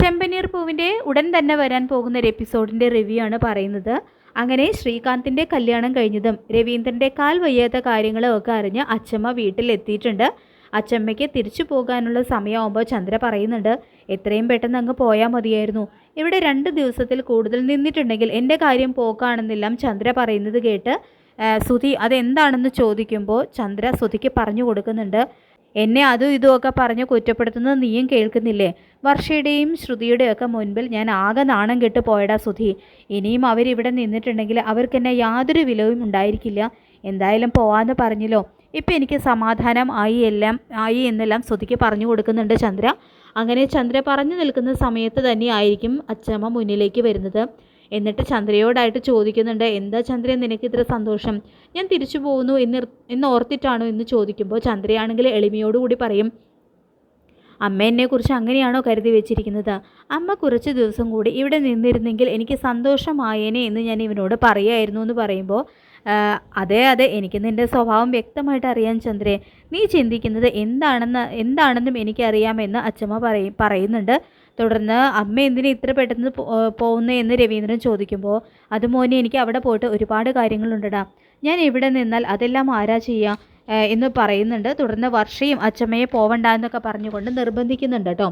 ചെമ്പനീർ പൂവിന്റെ ഉടൻ തന്നെ വരാൻ പോകുന്ന ഒരു എപ്പിസോഡിന്റെ റിവ്യൂ ആണ് പറയുന്നത്. അങ്ങനെ ശ്രീകാന്തിന്റെ കല്യാണം കഴിഞ്ഞതും രവീന്ദ്രന്റെ കാൽ വയ്യാത്ത കാര്യങ്ങളും ഒക്കെ അറിഞ്ഞ് അച്ചമ്മ വീട്ടിലെത്തിയിട്ടുണ്ട്. അച്ചമ്മയ്ക്ക് തിരിച്ചു പോകാനുള്ള സമയമാകുമ്പോൾ ചന്ദ്ര പറയുന്നുണ്ട് എത്രയും പെട്ടെന്ന് അങ്ങ് പോയാൽ മതിയായിരുന്നു. ഇവിടെ രണ്ട് ദിവസത്തിൽ കൂടുതൽ നിന്നിട്ടുണ്ടെങ്കിൽ എന്റെ കാര്യം പോക്കാണെന്നെല്ലാം ചന്ദ്ര പറയുന്നത് കേട്ട് സുധി അതെന്താണെന്ന് ചോദിക്കുമ്പോൾ ചന്ദ്ര സുധിക്ക് പറഞ്ഞു കൊടുക്കുന്നുണ്ട് എന്നെ അതും ഇതും ഒക്കെ പറഞ്ഞ് കുറ്റപ്പെടുത്തുന്നത് നീയും കേൾക്കുന്നില്ലേ? വർഷയുടെയും ശ്രുതിയുടെയും ഒക്കെ മുൻപിൽ ഞാൻ ആകെ നാണം കെട്ട് പോയടാ സുധി. ഇനിയും അവരിവിടെ നിന്നിട്ടുണ്ടെങ്കിൽ അവർക്കെന്നെ യാതൊരു വിലവും ഉണ്ടായിരിക്കില്ല. എന്തായാലും പോവാന്ന് പറഞ്ഞല്ലോ. ഇപ്പം എനിക്ക് സമാധാനം ആയി എല്ലാം ആയി എന്നെല്ലാം ശ്രുതിക്ക് പറഞ്ഞു കൊടുക്കുന്നുണ്ട് ചന്ദ്ര. അങ്ങനെ ചന്ദ്ര പറഞ്ഞു നിൽക്കുന്ന സമയത്ത് തന്നെയായിരിക്കും അച്ചമ്മ മുന്നിലേക്ക് വരുന്നത്. എന്നിട്ട് ചന്ദ്രയോടായിട്ട് ചോദിക്കുന്നുണ്ട് എന്താ ചന്ദ്ര നിനക്ക് ഇത്ര സന്തോഷം? ഞാൻ തിരിച്ചു പോകുന്നു എന്ന് ഓർത്തിട്ടാണോ എന്ന് ചോദിക്കുമ്പോൾ? ചന്ദ്രയാണെങ്കിൽ എളിമയോടുകൂടി പറയും അമ്മ എന്നെക്കുറിച്ച് അങ്ങനെയാണോ കരുതി വെച്ചിരിക്കുന്നത്? അമ്മ കുറച്ച് ദിവസം കൂടി ഇവിടെ നിന്നിരുന്നെങ്കിൽ എനിക്ക് സന്തോഷമായേനെ എന്ന് ഞാൻ ഇവനോട് പറയായിരുന്നു എന്ന് പറയുമ്പോൾ "ആ, അതെ അതെ എനിക്ക് നിന്റെ സ്വഭാവം വ്യക്തമായിട്ട് അറിയാൻ ചന്ദ്രേ. നീ ചിന്തിക്കുന്നത് എന്താണെന്ന് എന്താണെന്നും എനിക്കറിയാമെന്ന് അച്ചമ്മ പറയും പറയുന്നുണ്ട്. തുടർന്ന് അമ്മ എന്തിനാ ഇത്ര പെട്ടെന്ന് പോകുന്നു എന്ന് രവീന്ദ്രൻ ചോദിക്കുമ്പോൾ അത് മോനെ എനിക്ക് അവിടെ പോയിട്ട് ഒരുപാട് കാര്യങ്ങളുണ്ടടാ. ഞാൻ ഇവിടെ നിന്നാൽ അതെല്ലാം ആരാ ചെയ്യുക എന്ന് പറയുന്നുണ്ട്. തുടർന്ന് വർഷയും അച്ചമ്മയെ പോവണ്ട എന്നൊക്കെ പറഞ്ഞുകൊണ്ട് നിർബന്ധിക്കുന്നുണ്ട് കേട്ടോ.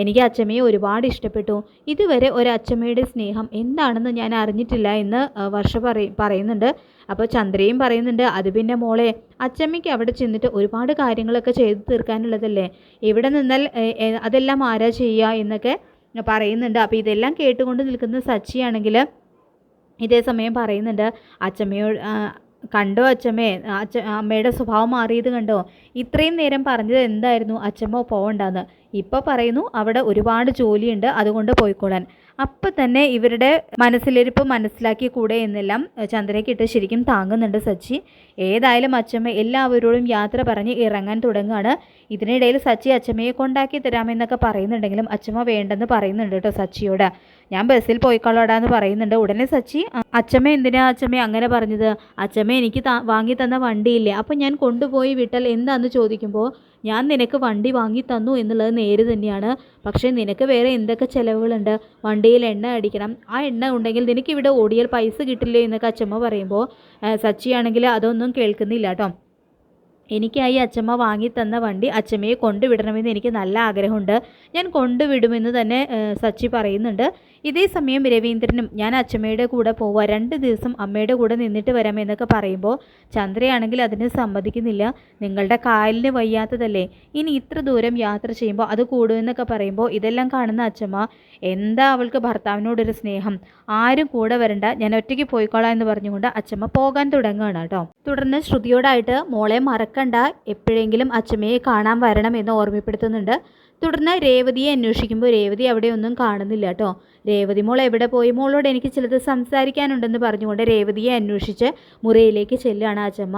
എനിക്ക് അച്ചമ്മയെ ഒരുപാട് ഇഷ്ടപ്പെട്ടു. ഇതുവരെ ഒരു അച്ചമ്മയുടെ സ്നേഹം എന്താണെന്ന് ഞാൻ അറിഞ്ഞിട്ടില്ല എന്ന് വർഷ പറയ പറയുന്നുണ്ട്. അപ്പോൾ ചന്ദ്രയും പറയുന്നുണ്ട് അത് പിന്നെ മോളെ അച്ചമ്മയ്ക്ക് അവിടെ ചെന്നിട്ട് ഒരുപാട് കാര്യങ്ങളൊക്കെ ചെയ്തു തീർക്കാനുള്ളതല്ലേ? ഇവിടെ നിന്നാൽ അതെല്ലാം ആരാ ചെയ്യുക? എന്നൊക്കെ പറയുന്നുണ്ട്. അപ്പോൾ ഇതെല്ലാം കേട്ടുകൊണ്ട് നിൽക്കുന്ന സച്ചിയാണെങ്കിൽ ഇതേ സമയം പറയുന്നുണ്ട് അച്ചമ്മയോട് കണ്ടോ അച്ഛമ്മേ അച്ഛ അമ്മയുടെ സ്വഭാവം മാറിയത് കണ്ടോ? ഇത്രയും നേരം പറഞ്ഞത് എന്തായിരുന്നു? അച്ചമ്മ പോകണ്ടെന്ന് ഇപ്പോൾ പറയുന്നു അവിടെ ഒരുപാട് ജോലിയുണ്ട് അതുകൊണ്ട് പോയിക്കോളാൻ. അപ്പം തന്നെ ഇവരുടെ മനസ്സിലിരിപ്പ് മനസ്സിലാക്കി കൂടെ എന്നെല്ലാം ചന്ദ്രയ്ക്കിട്ട് ശരിക്കും താങ്ങുന്നുണ്ട് സച്ചി. ഏതായാലും അച്ഛമ്മ എല്ലാവരോടും യാത്ര പറഞ്ഞ് ഇറങ്ങാൻ തുടങ്ങുകയാണ് ഇതിനിടയിൽ സച്ചി അച്ഛമ്മയെ കൊണ്ടാക്കി തരാമെന്നൊക്കെ പറയുന്നുണ്ടെങ്കിലും അച്ഛമ്മ വേണ്ടെന്ന് പറയുന്നുണ്ട് കേട്ടോ സച്ചിയോട്. ഞാൻ ബസ്സിൽ പോയിക്കോളടാ എന്ന് പറയുന്നുണ്ട്. ഉടനെ സച്ചി അച്ഛമ്മ എന്തിനാ അച്ഛമ്മ അങ്ങനെ പറഞ്ഞത്? അച്ഛമ്മ എനിക്ക് വാങ്ങി തന്ന വണ്ടിയില്ലേ? അപ്പം ഞാൻ കൊണ്ടുപോയി വിട്ടാൽ എന്താന്ന് ചോദിക്കുമ്പോൾ ഞാൻ നിനക്ക് വണ്ടി വാങ്ങി തന്നു എന്നുള്ളത് നേര് തന്നെയാണ്. പക്ഷേ നിനക്ക് വേറെ എന്തൊക്കെ ചിലവുകളുണ്ട്? വണ്ടിയിൽ എണ്ണ അടിക്കണം. ആ എണ്ണ ഉണ്ടെങ്കിൽ നിനക്ക് ഇവിടെ ഓടിയാൽ പൈസ കിട്ടില്ലേ? എന്നൊക്കെ അച്ഛമ്മ പറയുമ്പോൾ സച്ചിയാണെങ്കിൽ അതൊന്നും കേൾക്കുന്നില്ല കേട്ടോ എനിക്കായി അച്ചമ്മ വാങ്ങി തന്ന വണ്ടി അച്ചമ്മയെ കൊണ്ടുവിടണമെന്ന് എനിക്ക് നല്ല ആഗ്രഹമുണ്ട്. ഞാൻ കൊണ്ടുവിടുമെന്ന് തന്നെ സച്ചി പറയുന്നുണ്ട്. ഇതേ സമയം രവീന്ദ്രനും ഞാൻ അച്ചമ്മയുടെ കൂടെ പോവാം. രണ്ട് ദിവസം അമ്മയുടെ കൂടെ നിന്നിട്ട് വരാമെന്നൊക്കെ പറയുമ്പോൾ ചന്ദ്രയാണെങ്കിൽ അതിന് സമ്മതിക്കുന്നില്ല. നിങ്ങളുടെ കാലിന് വയ്യാത്തതല്ലേ? ഇനി ഇത്ര ദൂരം യാത്ര ചെയ്യുമ്പോൾ അത് കൂടുമെന്നൊക്കെ പറയുമ്പോൾ ഇതെല്ലാം കാണുന്ന അച്ചമ്മ എന്താ അവൾക്ക് ഭർത്താവിനോടൊരു സ്നേഹം? ആരും കൂടെ വരണ്ട. ഞാൻ ഒറ്റയ്ക്ക് പോയിക്കോളാം എന്ന് പറഞ്ഞുകൊണ്ട് അച്ഛമ്മ പോകാൻ തുടങ്ങുകയാണ് കേട്ടോ. തുടർന്ന് ശ്രുതിയോടായിട്ട് മോളെ മറക്കണ്ട. എപ്പോഴെങ്കിലും അച്ഛമ്മയെ കാണാൻ വരണം എന്ന് ഓർമ്മപ്പെടുത്തുന്നുണ്ട്. തുടർന്ന് രേവതിയെ അന്വേഷിക്കുമ്പോൾ രേവതി അവിടെ ഒന്നും കാണുന്നില്ല കേട്ടോ രേവതി മോൾ എവിടെ പോയി? മോളോട് എനിക്ക് ചിലത് സംസാരിക്കാനുണ്ടെന്ന് പറഞ്ഞുകൊണ്ട് രേവതിയെ അന്വേഷിച്ച് മുറിയിലേക്ക് ചെല്ലുകയാണ് അച്ചമ്മ.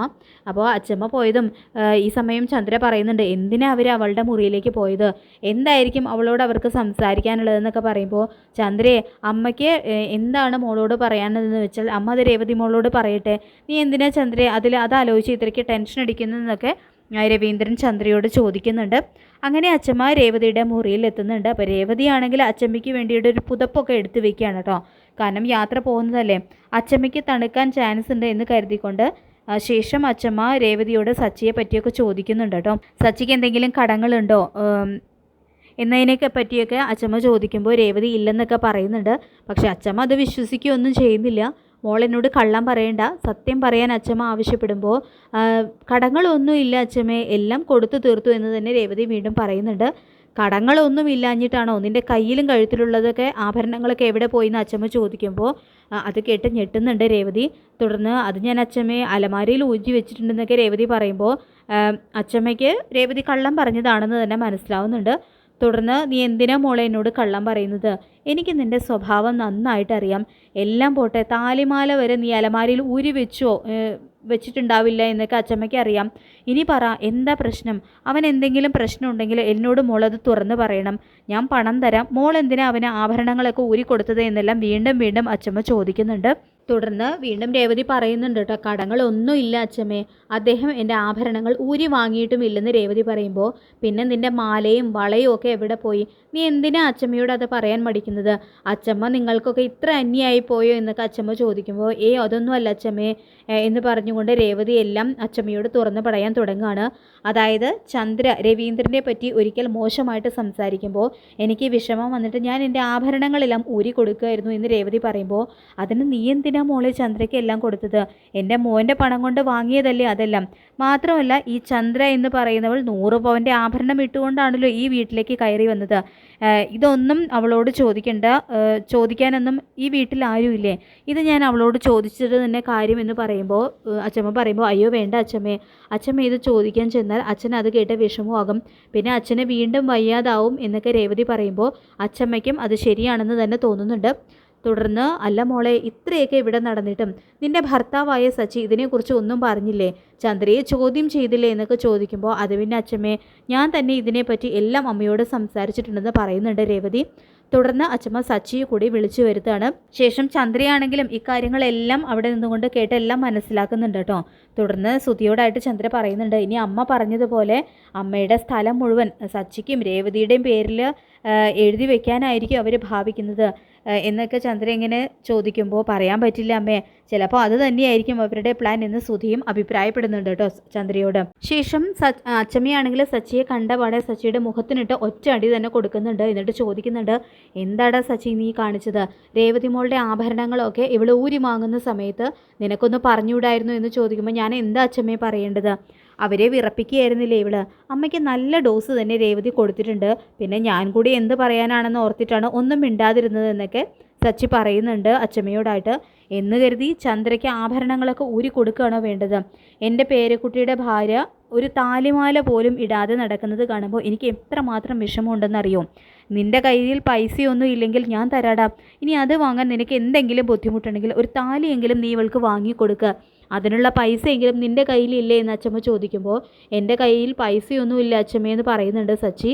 അപ്പോൾ അച്ചമ്മ പോയതും ഈ സമയം ചന്ദ്ര പറയുന്നുണ്ട് എന്തിനാ അവർ അവളുടെ മുറിയിലേക്ക് പോയത്? എന്തായിരിക്കും അവളോട് അവർക്ക് സംസാരിക്കാനുള്ളതെന്നൊക്കെ പറയുമ്പോൾ ചന്ദ്രയെ അമ്മയ്ക്ക് എന്താണ് മോളോട് പറയാനുള്ളതെന്ന് വെച്ചാൽ അമ്മ അത് രേവതി മോളോട് പറയട്ടെ. നീ എന്തിനാ ചന്ദ്രയെ അതിൽ അത് ആലോചിച്ച് ഇത്രയ്ക്ക് ടെൻഷൻ അടിക്കുന്നതെന്നൊക്കെ രവീന്ദ്രൻ ചന്ദ്രയോട് ചോദിക്കുന്നുണ്ട്. അങ്ങനെ അച്ചമ്മ രേവതിയുടെ മുറിയിൽ എത്തുന്നുണ്ട്. അപ്പോൾ രേവതിയാണെങ്കിൽ അച്ചമ്മയ്ക്ക് വേണ്ടിയിട്ട് ഒരു പുതപ്പൊക്കെ എടുത്തു വെക്കുകയാണ് കേട്ടോ. കാരണം യാത്ര പോകുന്നതല്ലേ. അച്ചമ്മയ്ക്ക് തണുക്കാൻ ചാൻസ് ഉണ്ട് എന്ന് കരുതിക്കൊണ്ട് ശേഷം അച്ചമ്മ രേവതിയോട് സച്ചിയെ പറ്റിയൊക്കെ ചോദിക്കുന്നുണ്ട് കേട്ടോ. സച്ചിക്ക് എന്തെങ്കിലും കടങ്ങളുണ്ടോ? എന്നതിനെയൊക്കെ പറ്റിയൊക്കെ അച്ചമ്മ ചോദിക്കുമ്പോൾ രേവതി ഇല്ലെന്നൊക്കെ പറയുന്നുണ്ട്. പക്ഷേ അച്ചമ്മ അത് വിശ്വസിക്കുകയൊന്നും ചെയ്യുന്നില്ല. മോൾ എന്നോട് കള്ളം പറയണ്ട സത്യം പറയാൻ അച്ഛമ്മ ആവശ്യപ്പെടുമ്പോൾ "ആ, കടങ്ങളൊന്നും ഇല്ല അച്ചമ്മേ എല്ലാം കൊടുത്തു തീർത്തു എന്ന് തന്നെ രേവതി വീണ്ടും പറയുന്നുണ്ട്. കടങ്ങളൊന്നും ഇല്ലാഞ്ഞിട്ടാണോ നിന്റെ കയ്യിലും കഴുത്തിലുള്ളതൊക്കെ ആഭരണങ്ങളൊക്കെ എവിടെ പോയി എന്ന് അച്ചമ്മ ചോദിക്കുമ്പോൾ അത് കേട്ട് ഞെട്ടുന്നുണ്ട് രേവതി. തുടർന്ന് അത് ഞാൻ അച്ഛമ്മയെ അലമാരയിൽ ഊറ്റി വെച്ചിട്ടുണ്ടെന്നൊക്കെ രേവതി പറയുമ്പോൾ അച്ഛമ്മയ്ക്ക് രേവതി കള്ളം പറഞ്ഞതാണെന്ന് തന്നെ മനസ്സിലാവുന്നുണ്ട്. തുടർന്ന് നീ എന്തിനാ മോളെ എന്നോട് കള്ളം പറയുന്നത്? എനിക്ക് നിന്റെ സ്വഭാവം നന്നായിട്ട് അറിയാം എല്ലാം പോട്ടെ താലിമാല വരെ നീ അലമാരിയിൽ ഊരി വെച്ചോ വെച്ചിട്ടുണ്ടാവില്ല എന്നൊക്കെ അച്ചമ്മയ്ക്ക് അറിയാം. ഇനി പറ എന്താ പ്രശ്നം? അവൻ എന്തെങ്കിലും പ്രശ്നം ഉണ്ടെങ്കിൽ എന്നോട് മോളത് തുറന്ന് പറയണം. ഞാൻ പണം തരാം. മോൾ എന്തിനാ അവന് ആഭരണങ്ങളൊക്കെ ഊരി കൊടുത്തത് എന്നെല്ലാം വീണ്ടും വീണ്ടും അച്ചമ്മ ചോദിക്കുന്നുണ്ട്. തുടർന്ന് വീണ്ടും രേവതി പറയുന്നുണ്ട് കേട്ടോ കടങ്ങളൊന്നും ഇല്ല അച്ഛമ്മേ. അദ്ദേഹം എന്റെ ആഭരണങ്ങൾ ഊരി വാങ്ങിയിട്ടും ഇല്ലെന്ന് രേവതി പറയുമ്പോൾ പിന്നെ നിന്റെ മാലയും വളയും ഒക്കെ എവിടെ പോയി? നീ എന്തിനാ അച്ഛമ്മയോട് അത് പറയാൻ മടിക്കുന്നത്? അച്ഛമ്മ നിങ്ങൾക്കൊക്കെ ഇത്ര അന്യായി പോയോ? എന്നൊക്കെ അച്ഛമ്മ ചോദിക്കുമ്പോൾ ഏ അതൊന്നും അല്ല അച്ഛമ്മേ. എന്ന് പറഞ്ഞുകൊണ്ട് രേവതി എല്ലാം അച്ഛമ്മയോട് തുറന്നു പറയാൻ തുടങ്ങുകയാണ്. അതായത് ചന്ദ്ര രവീന്ദ്രനെ പറ്റി ഒരിക്കൽ മോശമായിട്ട് സംസാരിക്കുമ്പോൾ എനിക്ക് വിഷമം വന്നിട്ട് ഞാൻ എന്റെ ആഭരണങ്ങളെല്ലാം ഊരി കൊടുക്കുമായിരുന്നു എന്ന് രേവതി പറയുമ്പോൾ അതിന് നീ എന്തിനാ മോളെ ചന്ദ്രയ്ക്ക് എല്ലാം കൊടുത്തത്? എന്റെ മോന്റെ പണം കൊണ്ട് വാങ്ങിയതല്ലേ അതെല്ലാം. മാത്രമല്ല ഈ ചന്ദ്ര എന്ന് പറയുന്നവൾ നൂറ് പവന്റെ ആഭരണം ഇട്ടുകൊണ്ടാണല്ലോ ഈ വീട്ടിലേക്ക് കയറി വന്നത്. ഇതൊന്നും അവളോട് ചോദിക്കേണ്ട. ചോദിക്കാനൊന്നും ഈ വീട്ടിൽ ആരുമില്ലേ? ഇത് ഞാൻ അവളോട് ചോദിച്ചത് തന്നെ കാര്യം എന്ന് പറയുമ്പോൾ അച്ഛമ്മ പറയുമ്പോൾ അയ്യോ വേണ്ട അച്ഛമ്മേ അച്ഛമ്മ ഇത് ചോദിക്കാൻ ചെന്നാൽ അച്ഛൻ അത് കേട്ട വിഷമമാകും. പിന്നെ അച്ഛനെ വീണ്ടും വയ്യാതാവും എന്നൊക്കെ രേവതി പറയുമ്പോൾ അച്ഛമ്മയ്ക്കും അത് ശരിയാണെന്ന് തന്നെ തോന്നുന്നുണ്ട്. തുടർന്ന് അല്ല മോളെ ഇത്രയൊക്കെ ഇവിടെ നടന്നിട്ടും നിന്റെ ഭർത്താവായ സച്ചി ഇതിനെക്കുറിച്ച് ഒന്നും പറഞ്ഞില്ലേ? ചന്ദ്രയെ ചോദ്യം ചെയ്തില്ലേ? എന്നൊക്കെ ചോദിക്കുമ്പോൾ അത് പിന്നെ അച്ഛമ്മേ ഞാൻ തന്നെ ഇതിനെപ്പറ്റി എല്ലാം അമ്മയോട് സംസാരിച്ചിട്ടുണ്ടെന്ന് പറയുന്നുണ്ട് രേവതി. തുടർന്ന് അച്ഛമ്മ സച്ചിയെ കൂടി വിളിച്ചു വരുത്താണ് ശേഷം ചന്ദ്രയാണെങ്കിലും ഇക്കാര്യങ്ങളെല്ലാം അവിടെ നിന്നുകൊണ്ട് കേട്ട് എല്ലാം മനസ്സിലാക്കുന്നുണ്ട് കേട്ടോ. തുടർന്ന് സുധിയോടായിട്ട് ചന്ദ്ര പറയുന്നുണ്ട് ഇനി അമ്മ പറഞ്ഞതുപോലെ അമ്മയുടെ സ്ഥലം മുഴുവൻ സച്ചിക്കും രേവതിയുടെയും പേരിൽ എഴുതി വെക്കാനായിരിക്കും അവർ ഭാവിക്കുന്നത്. എന്നൊക്കെ ചന്ദ്ര ഇങ്ങനെ ചോദിക്കുമ്പോൾ പറയാൻ പറ്റില്ല അമ്മേ. ചിലപ്പോൾ അത് തന്നെയായിരിക്കും അവരുടെ പ്ലാൻ എന്ന് സുധിയും അഭിപ്രായപ്പെടുന്നുണ്ട് കേട്ടോ ചന്ദ്രയോട്. ശേഷം അച്ചമ്മയാണെങ്കിൽ സച്ചിയെ കണ്ടപാടെ സച്ചിയുടെ മുഖത്തിനിട്ട് ഒറ്റ അടി തന്നെ കൊടുക്കുന്നുണ്ട് എന്നിട്ട് ചോദിക്കുന്നുണ്ട് എന്താടാ സച്ചി നീ കാണിച്ചത്? രേവതി മോളുടെ ആഭരണങ്ങളൊക്കെ ഇവൾ ഊരി വാങ്ങുന്ന സമയത്ത് നിനക്കൊന്ന് പറഞ്ഞുകൂടായിരുന്നു? എന്ന് ചോദിക്കുമ്പോൾ ഞാൻ എന്താ അച്ചമ്മയെ പറയേണ്ടത്? അവരെ വിറപ്പിക്കുകയായിരുന്നില്ലേ ഇവൾ? അമ്മയ്ക്ക് നല്ല ഡോസ് തന്നെ രേവതി കൊടുത്തിട്ടുണ്ട്. പിന്നെ ഞാൻ കൂടി എന്ത് പറയാനാണെന്ന് ഓർത്തിട്ടാണ് ഒന്നും മിണ്ടാതിരുന്നത് എന്നൊക്കെ സച്ചി പറയുന്നുണ്ട് അച്ചമ്മയോടായിട്ട്. എന്ന് കരുതി ചന്ദ്രയ്ക്ക് ആഭരണങ്ങളൊക്കെ ഊരി കൊടുക്കുകയാണോ വേണ്ടത്? എന്റെ പേരക്കുട്ടിയുടെ ഭാര്യ ഒരു താലിമാല പോലും ഇടാതെ നടക്കുന്നത് കാണുമ്പോൾ എനിക്ക് എത്രമാത്രം വിഷമമുണ്ടെന്നറിയോ? നിന്റെ കയ്യിൽ പൈസയൊന്നും ഇല്ലെങ്കിൽ ഞാൻ തരാടാം. ഇനി അത് വാങ്ങാൻ നിനക്ക് എന്തെങ്കിലും ബുദ്ധിമുട്ടുണ്ടെങ്കിൽ ഒരു താലിയെങ്കിലും നീ ഇവൾക്ക് വാങ്ങിക്കൊടുക്കുക അതിനുള്ള പൈസയെങ്കിലും നിന്റെ കയ്യിലില്ലേ എന്ന് അച്ചമ്മ ചോദിക്കുമ്പോൾ എന്റെ കയ്യിൽ പൈസയൊന്നുമില്ല അച്ചമ്മയെന്ന് പറയുന്നുണ്ട് സച്ചി.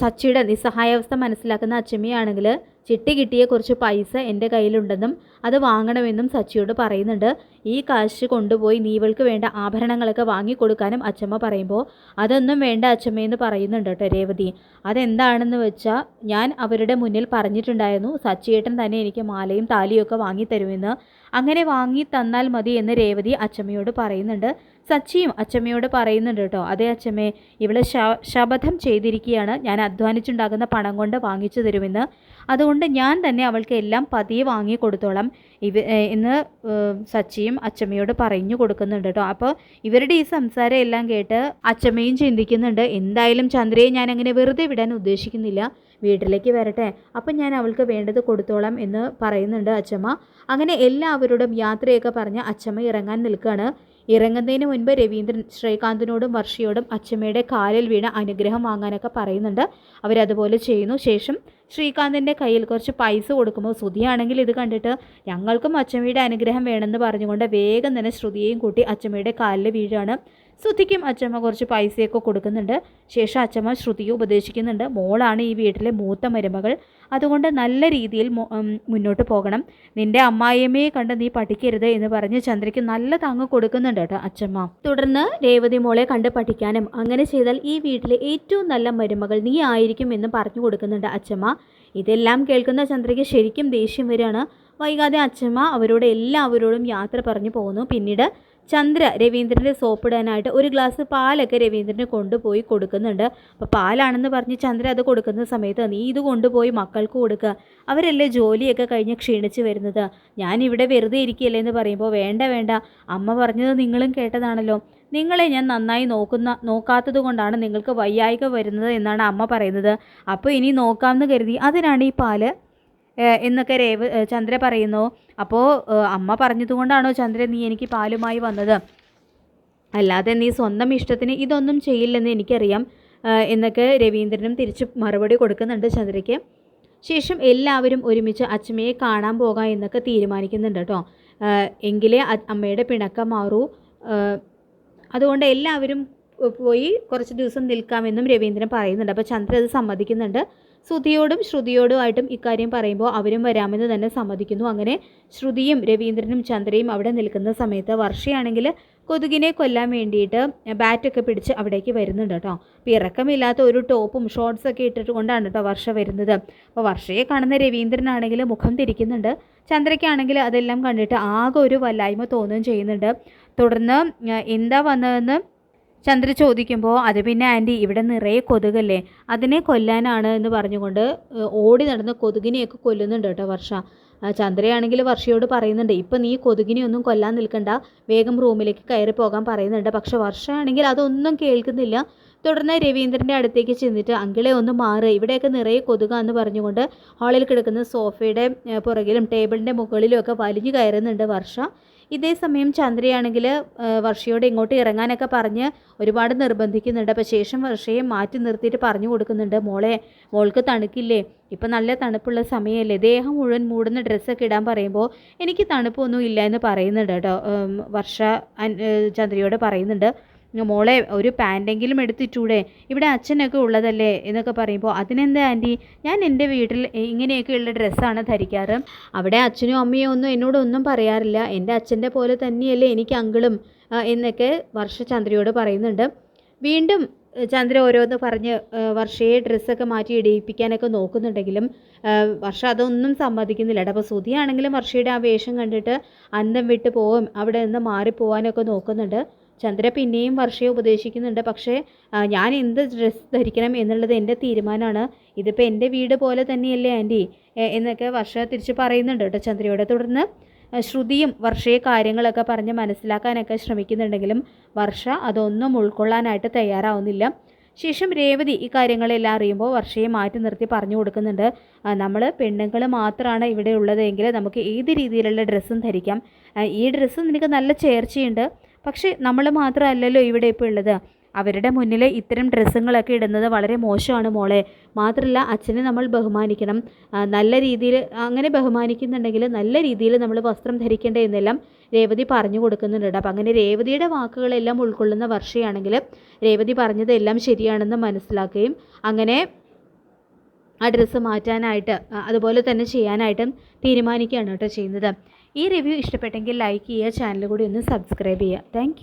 സച്ചിയുടെ നിസ്സഹായാവസ്ഥ മനസ്സിലാക്കുന്ന അച്ചമ്മയാണെങ്കിൽ ചിട്ടി കിട്ടിയ കുറച്ച് പൈസ എന്റെ കയ്യിലുണ്ടെന്നും അത് വാങ്ങണമെന്നും സച്ചിയോട് പറയുന്നുണ്ട്. ഈ കാശ് കൊണ്ടുപോയി നീവൾക്ക് വേണ്ട ആഭരണങ്ങളൊക്കെ വാങ്ങിക്കൊടുക്കാനും അച്ചമ്മ പറയുമ്പോൾ അതൊന്നും വേണ്ട അച്ചമ്മയെന്ന് പറയുന്നുണ്ട് കേട്ടോ രേവതി. അതെന്താണെന്ന് വെച്ചാൽ ഞാൻ അവരുടെ മുന്നിൽ പറഞ്ഞിട്ടുണ്ടായിരുന്നു സച്ചിയേട്ടൻ തന്നെ എനിക്ക് മാലയും താലിയും ഒക്കെ വാങ്ങിത്തരുമെന്ന്. അങ്ങനെ വാങ്ങി തന്നാൽ മതി എന്ന് രേവതി അച്ചമ്മയോട് പറയുന്നുണ്ട്. സച്ചിയും അച്ചമ്മയോട് പറയുന്നുണ്ട് കേട്ടോ. അതേ അച്ചമ്മേ ഇവിടെ ശപഥം ചെയ്തിരിക്കുകയാണ്. ഞാൻ അധ്വാനിച്ചുണ്ടാകുന്ന പണം കൊണ്ട് വാങ്ങിച്ചു തരുമെന്ന്. അതുകൊണ്ട് ഞാൻ തന്നെ അവൾക്ക് എല്ലാം പതിയെ വാങ്ങി കൊടുത്തോളാം ഇവ എന്ന് സച്ചിയും അച്ചമ്മയോട് പറഞ്ഞു കൊടുക്കുന്നുണ്ട് കേട്ടോ. അപ്പോൾ ഇവരുടെ ഈ സംസാരം എല്ലാം കേട്ട് അച്ചമ്മയും ചിന്തിക്കുന്നുണ്ട്. എന്തായാലും ചന്ദ്രയെ ഞാൻ അങ്ങനെ വെറുതെ വിടാൻ ഉദ്ദേശിക്കുന്നില്ല. വീട്ടിലേക്ക് വരട്ടെ. അപ്പം ഞാൻ അവൾക്ക് വേണ്ടത് കൊടുത്തോളാം എന്ന് പറയുന്നുണ്ട് അച്ചമ്മ. അങ്ങനെ എല്ലാവരോടും യാത്രയൊക്കെ പറഞ്ഞ് അച്ചമ്മ ഇറങ്ങാൻ നിൽക്കുകയാണ് ഇറങ്ങുന്നതിന് മുൻപ് രവീന്ദ്രൻ ശ്രീകാന്തിനോടും വർഷയോടും അച്ചമ്മയുടെ കാലിൽ വീണ് അനുഗ്രഹം വാങ്ങാനൊക്കെ പറയുന്നുണ്ട്. അവരതുപോലെ ചെയ്യുന്നു. ശേഷം ശ്രീകാന്തിന്റെ കയ്യിൽ കുറച്ച് പൈസ കൊടുക്കുമ്പോൾ ശ്രുതിയാണെങ്കിൽ ഇത് കണ്ടിട്ട് ഞങ്ങൾക്കും അച്ചമ്മയുടെ അനുഗ്രഹം വേണമെന്ന് പറഞ്ഞുകൊണ്ട് വേഗം തന്നെ ശ്രുതിയെയും കൂട്ടി അച്ചമ്മയുടെ കാലിൽ വീഴാണ്. ശ്രുതിക്കും അച്ഛമ്മ കുറച്ച് പൈസയൊക്കെ കൊടുക്കുന്നുണ്ട്. ശേഷം അച്ഛമ്മ ശ്രുതിയെ ഉപദേശിക്കുന്നുണ്ട്. മോളാണ് ഈ വീട്ടിലെ മൂത്ത മരുമകൾ. അതുകൊണ്ട് നല്ല രീതിയിൽ മുന്നോട്ട് പോകണം. നിന്റെ അമ്മായിയമ്മയെ കണ്ട് നീ പഠിക്കരുത് എന്ന് പറഞ്ഞ് ചന്ദ്രയ്ക്ക് നല്ല താങ്ങ് കൊടുക്കുന്നുണ്ട് കേട്ടോ അച്ഛമ്മ തുടർന്ന് രേവതി മോളെ കണ്ട് പഠിക്കാനും അങ്ങനെ ചെയ്താൽ ഈ വീട്ടിലെ ഏറ്റവും നല്ല മരുമകൾ നീ ആയിരിക്കും എന്ന് പറഞ്ഞു കൊടുക്കുന്നുണ്ട് അച്ഛമ്മ ഇതെല്ലാം കേൾക്കുന്ന ചന്ദ്രയ്ക്ക് ശരിക്കും ദേഷ്യം വരികയാണ്. വൈകാതെ അച്ഛമ്മ അവരോട് എല്ലാവരോടും യാത്ര പറഞ്ഞു പോകുന്നു. പിന്നീട് ചന്ദ്ര രവീന്ദ്രന്റെ സോപ്പിടാനായിട്ട് ഒരു ഗ്ലാസ് പാലൊക്കെ രവീന്ദ്രന് കൊണ്ടുപോയി കൊടുക്കുന്നുണ്ട്. അപ്പോൾ പാലാണെന്ന് പറഞ്ഞ് ചന്ദ്ര അത് കൊടുക്കുന്ന സമയത്ത് നീ ഇത് കൊണ്ടുപോയി മക്കൾക്ക് കൊടുക്കുക അവരല്ലേ ജോലിയൊക്കെ കഴിഞ്ഞ് ക്ഷീണിച്ച് വരുന്നത്. ഞാൻ ഇവിടെ വെറുതെ ഇരിക്കുകയല്ലേ എന്ന് പറയുമ്പോൾ വേണ്ട വേണ്ട. അമ്മ പറഞ്ഞത് നിങ്ങളും കേട്ടതാണല്ലോ. നിങ്ങളെ ഞാൻ നന്നായി നോക്കുന്ന നോക്കാത്തത് കൊണ്ടാണ് നിങ്ങൾക്ക് വയ്യായിക വരുന്നത് എന്നാണ് അമ്മ പറയുന്നത്. അപ്പോൾ ഇനി നോക്കാമെന്ന് കരുതി അതിനാണ് ഈ പാൽ എന്നൊക്കെ രേവ ചന്ദ്ര പറയുന്നു. അപ്പോൾ അമ്മ പറഞ്ഞതുകൊണ്ടാണോ ചന്ദ്ര നീ എനിക്ക് പാലുമായി വന്നത്? അല്ലാതെ നീ സ്വന്തം ഇഷ്ടത്തിന് ഇതൊന്നും ചെയ്യില്ലെന്ന് എനിക്കറിയാം എന്നൊക്കെ രവീന്ദ്രനും തിരിച്ച് മറുപടി കൊടുക്കുന്നുണ്ട് ചന്ദ്രയ്ക്ക്. ശേഷം എല്ലാവരും ഒരുമിച്ച് അച്ഛമ്മയെ കാണാൻ പോകാം എന്നൊക്കെ തീരുമാനിക്കുന്നുണ്ട് കേട്ടോ. എങ്കിലേ അമ്മയുടെ പിണക്കം മാറൂ. അതുകൊണ്ട് എല്ലാവരും പോയി കുറച്ച് ദിവസം നിൽക്കാമെന്നും രവീന്ദ്രൻ പറയുന്നുണ്ട്. അപ്പോൾ ചന്ദ്രൻ അത് സമ്മതിക്കുന്നുണ്ട്. ശ്രുതിയോടും ശ്രുതിയോടും ശ്രുതിയോടുമായിട്ടും ഇക്കാര്യം പറയുമ്പോൾ അവരും വരാമെന്ന് തന്നെ സമ്മതിക്കുന്നു. അങ്ങനെ ശ്രുതിയും രവീന്ദ്രനും ചന്ദ്രയും അവിടെ നിൽക്കുന്ന സമയത്ത് വർഷയാണെങ്കിൽ കൊതുകിനെ കൊല്ലാൻ വേണ്ടിയിട്ട് ബാറ്റൊക്കെ പിടിച്ച് അവിടേക്ക് വരുന്നുണ്ട് കേട്ടോ. അപ്പോൾ ഇറക്കമില്ലാത്ത ഒരു ടോപ്പും ഷോർട്സൊക്കെ ഇട്ടിട്ട് കൊണ്ടാണ് കേട്ടോ വർഷ വരുന്നത്. അപ്പോൾ വർഷയെ കാണുന്ന രവീന്ദ്രനാണെങ്കിൽ മുഖം തിരിക്കുന്നുണ്ട്. ചന്ദ്രയ്ക്കാണെങ്കിൽ അതെല്ലാം കണ്ടിട്ട് ആകെ ഒരു വല്ലായ്മ തോന്നുകയും ചെയ്യുന്നുണ്ട്. തുടർന്ന് എന്താ വന്നതെന്ന് ചന്ദ്ര ചോദിക്കുമ്പോൾ അത് പിന്നെ ആന്റി ഇവിടെ നിറയെ കൊതുകല്ലേ? അതിനെ കൊല്ലാനാണ് എന്ന് പറഞ്ഞുകൊണ്ട് ഓടി നടന്ന് കൊതുകിനെയൊക്കെ കൊല്ലുന്നുണ്ട് കേട്ടോ വർഷ. ചന്ദ്രയാണെങ്കിൽ വർഷയോട് പറയുന്നുണ്ട് ഇപ്പം നീ കൊതുകിനെ ഒന്നും കൊല്ലാൻ നിൽക്കണ്ട. വേഗം റൂമിലേക്ക് കയറി പോകാൻ പറയുന്നുണ്ട്. പക്ഷെ വർഷമാണെങ്കിൽ അതൊന്നും കേൾക്കുന്നില്ല. തുടർന്ന് രവീന്ദ്രന്റെ അടുത്തേക്ക് ചെന്നിട്ട് അങ്കിളെ ഒന്ന് മാറ്. ഇവിടെയൊക്കെ നിറയെ കൊതുകാന്ന് പറഞ്ഞുകൊണ്ട് ഹാളിൽ കിടക്കുന്ന സോഫയുടെ പുറകിലും ടേബിളിന്റെ മുകളിലും ഒക്കെ വലിഞ്ഞു കയറുന്നുണ്ട് വർഷ. ഇതേ സമയം ചന്ദ്രയാണെങ്കിൽ വർഷയോട് ഇങ്ങോട്ട് ഇറങ്ങാനൊക്കെ പറഞ്ഞ് ഒരുപാട് നിർബന്ധിക്കുന്നുണ്ട്. അപ്പോൾ ശേഷം വർഷയെ മാറ്റി നിർത്തിയിട്ട് പറഞ്ഞു കൊടുക്കുന്നുണ്ട്. മോളെ മോൾക്ക് തണുക്കില്ലേ? ഇപ്പം നല്ല തണുപ്പുള്ള സമയമല്ലേ ദേഹം മുഴുവൻ മൂടുന്ന ഡ്രസ്സൊക്കെ ഇടാൻ പറയുമ്പോൾ എനിക്ക് തണുപ്പൊന്നും ഇല്ല എന്ന് പറയുന്നുണ്ട് കേട്ടോ. വർഷ ചന്ദ്രയോട് പറയുന്നുണ്ട്. മോളെ ഒരു പാന്റെങ്കിലും എടുത്തിട്ടൂടെ? ഇവിടെ അച്ഛനൊക്കെ ഉള്ളതല്ലേ? എന്നൊക്കെ പറയുമ്പോൾ അതിനെന്താ ആന്റി? ഞാൻ എന്റെ വീട്ടിൽ ഇങ്ങനെയൊക്കെയുള്ള ഡ്രസ്സാണ് ധരിക്കാറ്. അവിടെ അച്ഛനും അമ്മയും ഒന്നും എന്നോടൊന്നും പറയാറില്ല. എന്റെ അച്ഛന്റെ പോലെ തന്നെയല്ലേ എനിക്ക് അങ്കിളും എന്നൊക്കെ വർഷ ചന്ദ്രയോട് പറയുന്നുണ്ട്. വീണ്ടും ചന്ദ്ര ഓരോന്ന് പറഞ്ഞ് വർഷയെ ഡ്രസ്സൊക്കെ മാറ്റി ഇടിയിപ്പിക്കാനൊക്കെ നോക്കുന്നുണ്ടെങ്കിലും വർഷ അതൊന്നും സമ്മതിക്കുന്നില്ല. അപ്പോൾ സുധിയാണെങ്കിലും വർഷയുടെ ആ വേഷം കണ്ടിട്ട് അന്തം വിട്ട് പോവും. അവിടെ നിന്ന് മാറിപ്പോവാനൊക്കെ നോക്കുന്നുണ്ട്. ചന്ദ്ര പിന്നെയും വർഷയെ ഉപദേശിക്കുന്നുണ്ട്. പക്ഷേ ഞാൻ എന്ത് ഡ്രസ്സ് ധരിക്കണം എന്നുള്ളത് എന്റെ തീരുമാനമാണ്. ഇതിപ്പോൾ എന്റെ വീട് പോലെ തന്നെയല്ലേ ആന്റി? എന്നൊക്കെ വർഷ തിരിച്ച് പറയുന്നുണ്ട് കേട്ടോ ചന്ദ്രയോട്. തുടർന്ന് ശ്രുതിയും വർഷയെ കാര്യങ്ങളൊക്കെ പറഞ്ഞ് മനസ്സിലാക്കാനൊക്കെ ശ്രമിക്കുന്നുണ്ടെങ്കിലും വർഷ അതൊന്നും ഉൾക്കൊള്ളാനായിട്ട് തയ്യാറാവുന്നില്ല. ശേഷം രേവതി ഈ കാര്യങ്ങളെല്ലാം അറിയുമ്പോൾ വർഷയെ മാറ്റി നിർത്തി പറഞ്ഞു കൊടുക്കുന്നുണ്ട്. നമ്മൾ പെണ്ണുങ്ങൾ മാത്രമാണ് ഇവിടെ ഉള്ളതെങ്കിൽ നമുക്ക് ഏത് രീതിയിലുള്ള ഡ്രസ്സും ധരിക്കാം. ഈ ഡ്രസ്സ് നിനക്ക് നല്ല ചേർച്ചയുണ്ട്. പക്ഷേ നമ്മൾ മാത്രമല്ലല്ലോ ഇവിടെ ഇപ്പോൾ ഉള്ളത്. അവരുടെ മുന്നിൽ ഇത്തരം ഡ്രസ്സുകളൊക്കെ ഇടുന്നത് വളരെ മോശമാണ് മോളെ. മാത്രമല്ല അച്ഛനെ നമ്മൾ ബഹുമാനിക്കണം. നല്ല രീതിയിൽ അങ്ങനെ ബഹുമാനിക്കുന്നുണ്ടെങ്കിൽ നല്ല രീതിയിൽ നമ്മൾ വസ്ത്രം ധരിക്കേണ്ട എന്നെല്ലാം രേവതി പറഞ്ഞു കൊടുക്കുന്നുണ്ട് അപ്പം അങ്ങനെ രേവതിയുടെ വാക്കുകളെല്ലാം ഉൾക്കൊള്ളുന്ന വർഷയാണെങ്കിൽ രേവതി പറഞ്ഞതെല്ലാം ശരിയാണെന്ന് മനസ്സിലാക്കുകയും അങ്ങനെ ആ ഡ്രസ്സ് മാറ്റാനായിട്ട് അതുപോലെ തന്നെ ചെയ്യാനായിട്ടും തീരുമാനിക്കുകയാണ് കേട്ടോ ചെയ്യുന്നത്. ഈ റിവ്യൂ ഇഷ്ടപ്പെട്ടെങ്കിൽ ലൈക്ക് ചെയ്യുക ചാനൽ കൂടി ഒന്ന് സബ്സ്ക്രൈബ് ചെയ്യുക. താങ്ക്